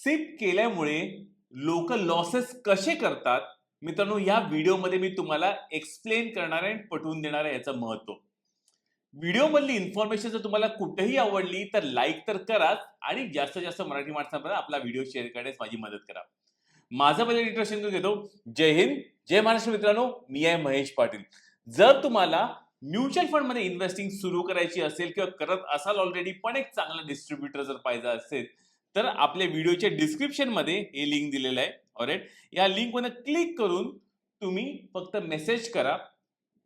SIP केल्यामुळे लोक losses कसे करतात? मित्रांनो या व्हिडिओमध्ये मी तुम्हाला एक्सप्लेन करणार आहे आणि पटवून देणार आहे याचं महत्त्व व्हिडिओमधली इन्फॉर्मेशन जर तुम्हाला कुठेही आवडली तर लाईक तर कराच आणि जास्तीत जास्त मराठी माणसांपर्यंत आपला व्हिडिओ शेअर करण्यास माझी मदत करा. माझं पहिले इंट्रोडक्शन करून घेतो. जय हिंद जय महाराष्ट्र मित्रांनो. मी आहे महेश पाटील. जर तुम्हाला म्युच्युअल फंडमध्ये इन्व्हेस्टिंग सुरू करायची असेल किंवा करत असाल ऑलरेडी पण एक चांगला डिस्ट्रीब्युटर जर पाहिजे असेल तर आपल्या व्हिडिओच्या डिस्क्रिप्शनमध्ये हे लिंक दिलेलं आहे. ऑरेट या लिंकमध्ये क्लिक करून तुम्ही फक्त मेसेज करा.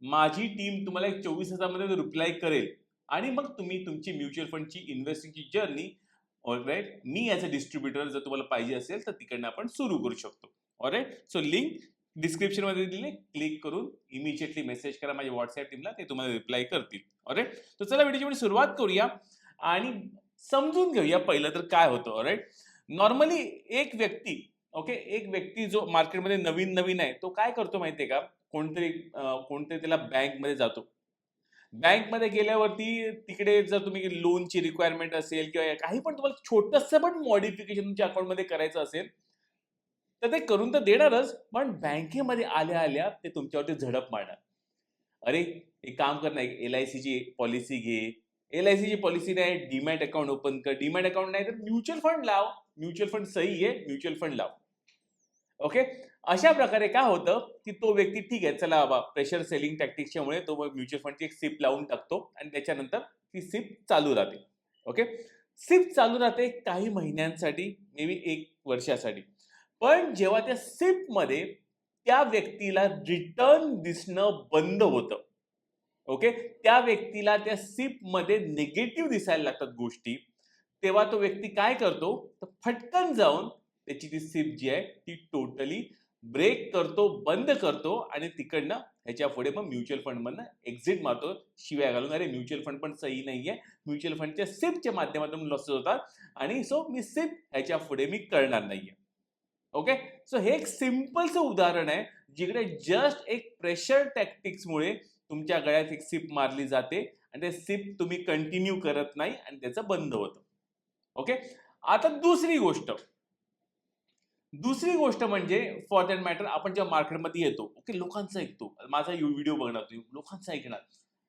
माझी टीम तुम्हाला एक चोवीस तासामध्ये रिप्लाय करेल. आणि मग तुम्ही तुमची म्युच्युअल फंडची इन्व्हेस्टिंगची जर्नी ऑलराईट मी ॲज अ डिस्ट्रीब्युटर जर तुम्हाला पाहिजे असेल तर तिकडनं आपण सुरू करू शकतो. ऑलराईट सो लिंक डिस्क्रिप्शनमध्ये दिले क्लिक करून इमिजिएटली मेसेज करा. माझ्या व्हॉट्सअप टीमला ते तुम्हाला रिप्लाय करतील. ऑलराईट तर चला व्हिडिओची सुरुवात करूया. आणि समजून घेऊया पहिलं तर काय होतं राईट नॉर्मली एक व्यक्ती ओके एक व्यक्ती जो मार्केटमध्ये नवीन नवीन आहे तो काय करतो माहितीये का? कोणतरी कोणतरी त्याला बँकमध्ये जातो. बँकमध्ये गेल्यावरती तिकडे जर तुम्ही लोनची रिक्वायरमेंट असेल किंवा काही पण तुम्हाला छोटंसं पण मॉडिफिकेशन तुमच्या अकाउंटमध्ये करायचं असेल तर ते करून तर देणारच पण बँकेमध्ये आल्या आल्या ते तुमच्यावरती झडप मारणार. अरे एक काम कर ना एल आय सीची पॉलिसी घे. एल आय सीची पॉलिसी नाही डीमॅट अकाउंट ओपन कर. डीमॅट अकाउंट नाही तर म्युच्युअल फंड लाव. म्युच्युअल फंड सही आहे म्युच्युअल फंड लाव. ओके अशा प्रकारे काय होतं की तो व्यक्ती ठीक आहे चला बाबा प्रेशर सेलिंग टॅक्टिक्सच्या मुळे तो म्युच्युअल फंडची एक सिप लावून टाकतो आणि त्याच्यानंतर ती सिप चालू राहते. ओके सिप चालू राहते काही महिन्यांसाठी मे बी एक वर्षासाठी. पण जेव्हा त्या सिपमध्ये त्या व्यक्तीला रिटर्न दिसणं बंद होतं. ओके? त्या व्यक्तीला त्या सिपमध्ये निगेटिव्ह दिसायला लागतात गोष्टी. तेव्हा तो व्यक्ती काय करतो? तर फटकन जाऊन त्याची ती सिप जी आहे ती टोटली ब्रेक करतो बंद करतो आणि तिकडनं ह्याच्या पुढे मग म्युच्युअल फंड मधनं एक्झिट मारतो. शिवाय घालून अरे म्युच्युअल फंड पण सही नाहीये. म्युच्युअल फंडच्या सिपच्या माध्यमातून लॉसेस होतात आणि सो मी सिप ह्याच्या पुढे मी करणार नाहीये. ओके? सो हे एक सिम्पलचं उदाहरण आहे जिकडे जस्ट एक प्रेशर टॅक्टिक्समुळे तुमच्या गळ्यात एक सिप मारली जाते आणि ते सिप तुम्ही कंटिन्यू करत नाही आणि त्याचं बंद होतं. ओके आता दुसरी गोष्ट. दुसरी गोष्ट म्हणजे फॉर दॅट मॅटर आपण जेव्हा मार्केटमध्ये येतो ओके लोकांचं ऐकतो. माझा व्हिडिओ बघणार तुम्ही लोकांचं ऐकणार.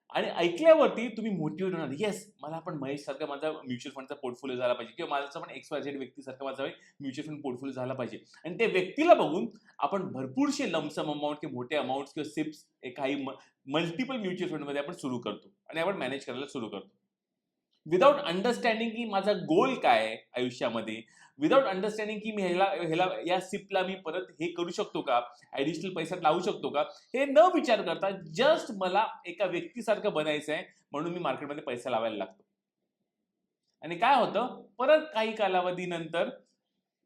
आणि ऐकल्यावरती तुम्ही मोटिवेट होणार. येस मला पण महेश सारखा माझा म्युच्युअल फंडचा पोर्टफोलिओ झाला पाहिजे किंवा माझा पण एक्स वाय व्यक्तीसारखा माझा म्युच्युअल फंड पोर्टफोलिओ झाला पाहिजे. आणि त्या व्यक्तीला बघून आपण भरपूरशे लमसम अमाऊंट किंवा मोठे अमाऊंट किंवा सिप्स काही मल्टिपल म्युच्युअल फंडमध्ये आपण सुरू करतो. आणि आपण मॅनेज करायला सुरू करतो. विदाऊट अंडरस्टँडिंग की माझा गोल काय आहे आयुष्यामध्ये विदाऊट अंडरस्टँडिंग की मी ह्याला ह्याला या सिपला मी परत हे करू शकतो का? ॲडिशनल पैसा लावू शकतो का? हे न विचार करता जस्ट मला एका व्यक्तीसारखं बनायचं आहे म्हणून मी मार्केटमध्ये पैसा लावायला लागतो. आणि काय होतं? परत काही कालावधीनंतर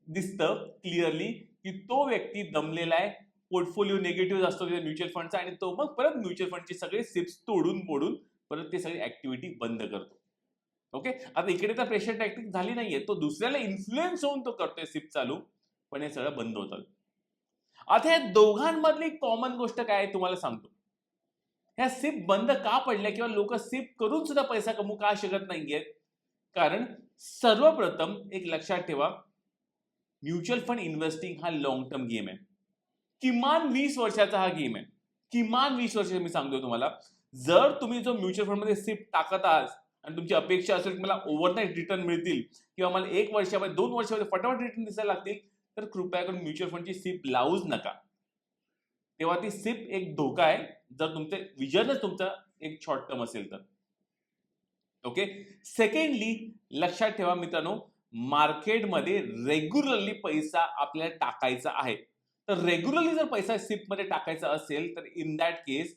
दिसतं क्लिअरली की तो व्यक्ती दमलेला आहे पोर्टफोलिओ निगेटिव्ह असतो म्युच्युअल फंडचा आणि तो मग परत म्युच्युअल फंडचे सगळे सिप्स तोडून मोडून परत ते सगळी ऍक्टिव्हिटी बंद करतो. ओके आता इकडे तर प्रेशर टॅक्टिक झाली नाहीये. तो दुसऱ्याला इन्फ्लुएन्स होऊन तो करतोय सिप चालू. पण हे सगळं बंद होतं. आता या दोघांमधली कॉमन गोष्ट काय आहे तुम्हाला सांगतो. ह्या सिप बंद का पडल्या किंवा लोक सिप करून सुद्धा पैसा कमवू का शकत नाहीयेत? कारण सर्वप्रथम एक लक्षात ठेवा म्युच्युअल फंड इन्व्हेस्टिंग हा लॉंग टर्म गेम आहे. किमान वीस वर्षाचा हा गेम आहे. किमान वीस वर्षाचा मी सांगतो तुम्हाला. जर तुम्ही जो म्युच्युअल फंडमध्ये सिप टाकत आहात आणि तुमची अपेक्षा असेल की मला ओव्हरनाईट रिटर्न मिळतील किंवा मला एक वर्षामध्ये दोन वर्षामध्ये फटाफट रिटर्न दिसायला लागतील तर कृपया करून म्युच्युअल फंडची सिप लावूच नका. तेव्हा ती सिप एक धोका आहे. जर तुमचे विजनच तुमचा एक शॉर्ट टर्म असेल तर. ओके सेकंडली लक्षात ठेवा मित्रांनो मार्केटमध्ये रेग्युलरली पैसा आपल्याला टाकायचा आहे. तर रेग्युलरली जर पैसा सिपमध्ये टाकायचा असेल तर इन दॅट केस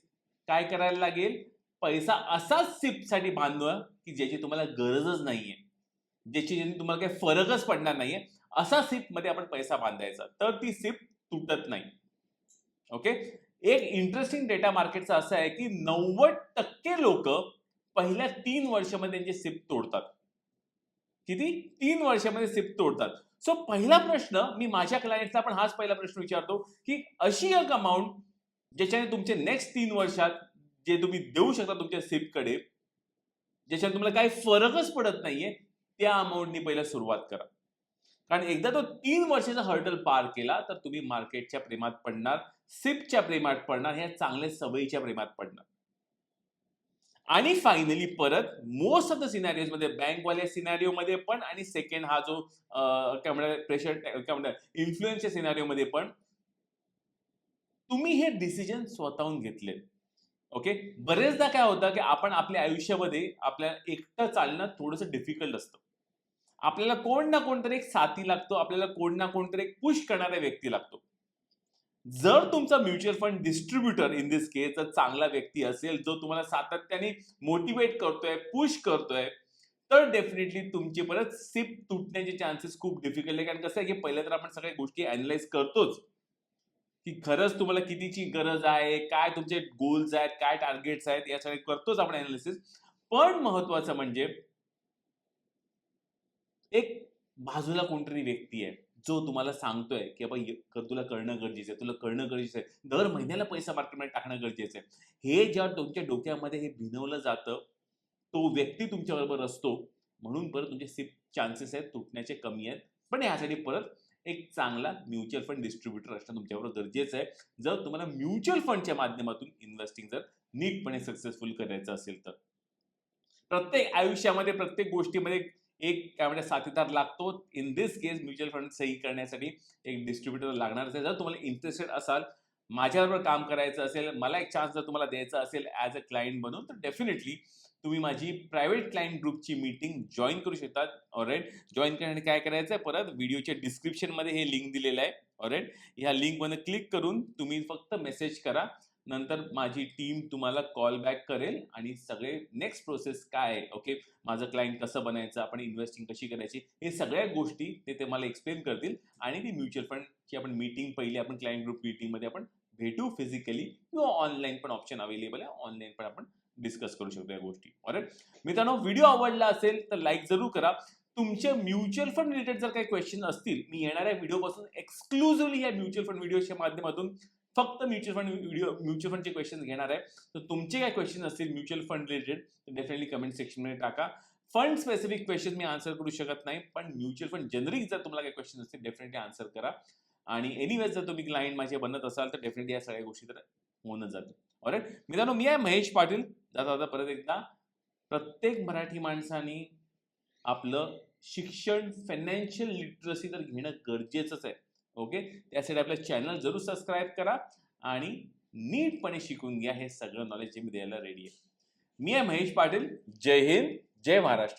काय करायला लागेल? पैसा असाच सिपसाठी बांधवा की ज्याची तुम्हाला गरजच नाहीये. ज्याची ज्याने तुम्हाला काही फरकच पडणार नाहीये. असा सिपमध्ये आपण पैसा बांधायचा. तर ती सिप तुटत नाही. ओके? एक इंटरेस्टिंग डेटा मार्केटचा असा आहे की नव्वद टक्के लोक पहिल्या तीन वर्षामध्ये त्यांची सिप तोडतात. किती? तीन वर्षामध्ये सिप तोडतात. सो पहिला प्रश्न मी माझ्या क्लायंटला पण हाच पहिला प्रश्न विचारतो की अशी एक अमाऊंट ज्याच्याने तुमचे नेक्स्ट तीन वर्षात जे तुम्ही देऊ शकता तुमच्या सिपकडे ज्याच्यात तुम्हाला काही फरकच पडत नाहीये त्या अमाऊंटनी पहिला सुरुवात करा. कारण एकदा तो तीन वर्षाचा हर्डल पार केला तर तुम्ही मार्केटच्या प्रेमात पडणार सिपच्या प्रेमात पडणार ह्या चांगल्या सवयीच्या प्रेमात पडणार. आणि फायनली परत मोस्ट ऑफ द सिनारिओजमध्ये बँकवाल्या सिनारिओ मध्ये पण आणि सेकंड हा जो काय म्हणतात प्रेशर काय म्हणतात इन्फ्लुएन्सच्या सिनारिओ मध्ये पण तुम्ही हे डिसिजन स्वतःहून घेतले ओके? बरेचदा काय होतं की आपण आपल्या आयुष्यामध्ये आपल्या एकटं चालणं थोडंसं डिफिकल्ट असतं. आपल्याला कोण ना कोणतरी एक साथी लागतो आपल्याला कोण ना कोणतरी एक पुश करणारा व्यक्ती लागतो. जर तुमचा mutual fund distributor in this case जर चांगला व्यक्ती असेल जो तुम्हाला सातत्याने मोटिवेट करतोय पुश करतोय तर डेफिनेटली तुमची परत सिप तुटण्याचे चान्सेस खूप डिफिकल्ट आहे. कारण कसं आहे की पहिले तर आपण सगळ्या गोष्टी अनालाइज करतोच. की खरंच तुम्हाला कितीची गरज आहे काय तुमचे गोल्स आहेत काय टार्गेट्स आहेत या सगळे करतोच आपण अनालिसिस पण महत्वाचं म्हणजे एक बाजूला कोणतरी व्यक्ती आहे जो तुम्हाला सांगतोय की बाबा तुला करणं गरजेचं आहे तुला करणं गरजेचं आहे दर महिन्याला पैसा मार्केटमध्ये टाकणं गरजेचं आहे. हे जेव्हा तुमच्या डोक्यामध्ये हे भिनवलं जातं तो व्यक्ती तुमच्याबरोबर असतो. म्हणून परत तुमचे सिप चान्सेस आहेत तुटण्याचे कमी आहेत. पण यासाठी परत एक चांगला म्युच्युअल फंड डिस्ट्रीब्युटर असणं तुमच्याबरोबर गरजेचं आहे. जर तुम्हाला म्युच्युअल फंडच्या माध्यमातून इन्व्हेस्टिंग जर नीटपणे सक्सेसफुल करायचं असेल तर. प्रत्येक आयुष्यामध्ये प्रत्येक गोष्टीमध्ये एक काय म्हणजे साथीदार लागतो. In this case mutual fund सही करण्यासाठी एक डिस्ट्रीब्युटर लागणार असेल. जर तुम्हाला इंटरेस्टेड असाल माझ्याबरोबर काम करायचं असेल मला एक चान्स जर तुम्हाला द्यायचा असेल ॲज अ क्लायंट बनून तर डेफिनेटली तुम्ही माझी प्रायव्हेट क्लायंट ग्रुपची मीटिंग जॉईन करू शकतात. ऑलराईट जॉईन करण्यासाठी काय करायचं आहे परत व्हिडिओच्या डिस्क्रिप्शनमध्ये हे लिंक दिलेलं आहे. ऑलराईट ह्या लिंकमध्ये क्लिक करून तुम्ही फक्त मेसेज करा. नंतर माझी टीम तुम्हाला कॉल बॅक करेल आणि सगळे नेक्स्ट प्रोसेस काय आहे? ओके माझं क्लायंट कसं बनायचं? आपण इन्व्हेस्टिंग कशी करायची? हे सगळ्या गोष्टी ते ते मला एक्सप्लेन करतील. आणि ती म्युच्युअल फंडची आपण मीटिंग पहिली आपण क्लायंट ग्रुप मीटिंगमध्ये आपण भेटू फिजिकली किंवा ऑनलाईन पण ऑप्शन अवेलेबल आहे. ऑनलाईन पण आपण डिस्कस करू शकतो या गोष्टी. ऑलराईट मित्रांनो व्हिडिओ आवडला असेल तर लाईक जरूर करा. तुमचे म्युच्युअल फंड रिलेटेड जर काही क्वेश्चन असतील मी येणाऱ्या व्हिडिओपासून एक्सक्लुझिव्हली या म्युच्युअल फंड व्हिडिओच्या माध्यमातून फक्त म्युच्युअल फंड व्हिडिओ म्युच्युअल फंडचे क्वेश्चन घेणार आहे. तर तुमचे काय क्वेश्चन असतील म्युच्युअल फंड रिलेटेड तर डेफिनेटली कमेंट सेक्शनमध्ये टाका. फंड स्पेसिफिक क्वेश्चन मी आन्सर करू शकत नाही पण म्युच्युअल फंड जनरिक जर तुम्हाला काही क्वेश्चन असतील डेफिनेटली आन्सर करा. आणि एनिवेज जर तुम्ही क्लायंट माझे बनत असाल तर डेफिनेटली या सगळ्या गोष्टी तर होणं जातील. ऑलराईट मित्रांनो मी आहे महेश पाटील. जाता जाता परत एकदा. प्रत्येक मराठी माणसाने आपलं शिक्षण फायनान्शियल लिटरसी तर घेणं गरजेचंच आहे. ओके त्यासाठी आपलं चॅनल जरूर सबस्क्राईब करा आणि नीटपणे शिकून घ्या हे सगळं नॉलेज जे मी द्यायला रेडी आहे. मी आहे महेश पाटील. जय हिंद. जय महाराष्ट्र.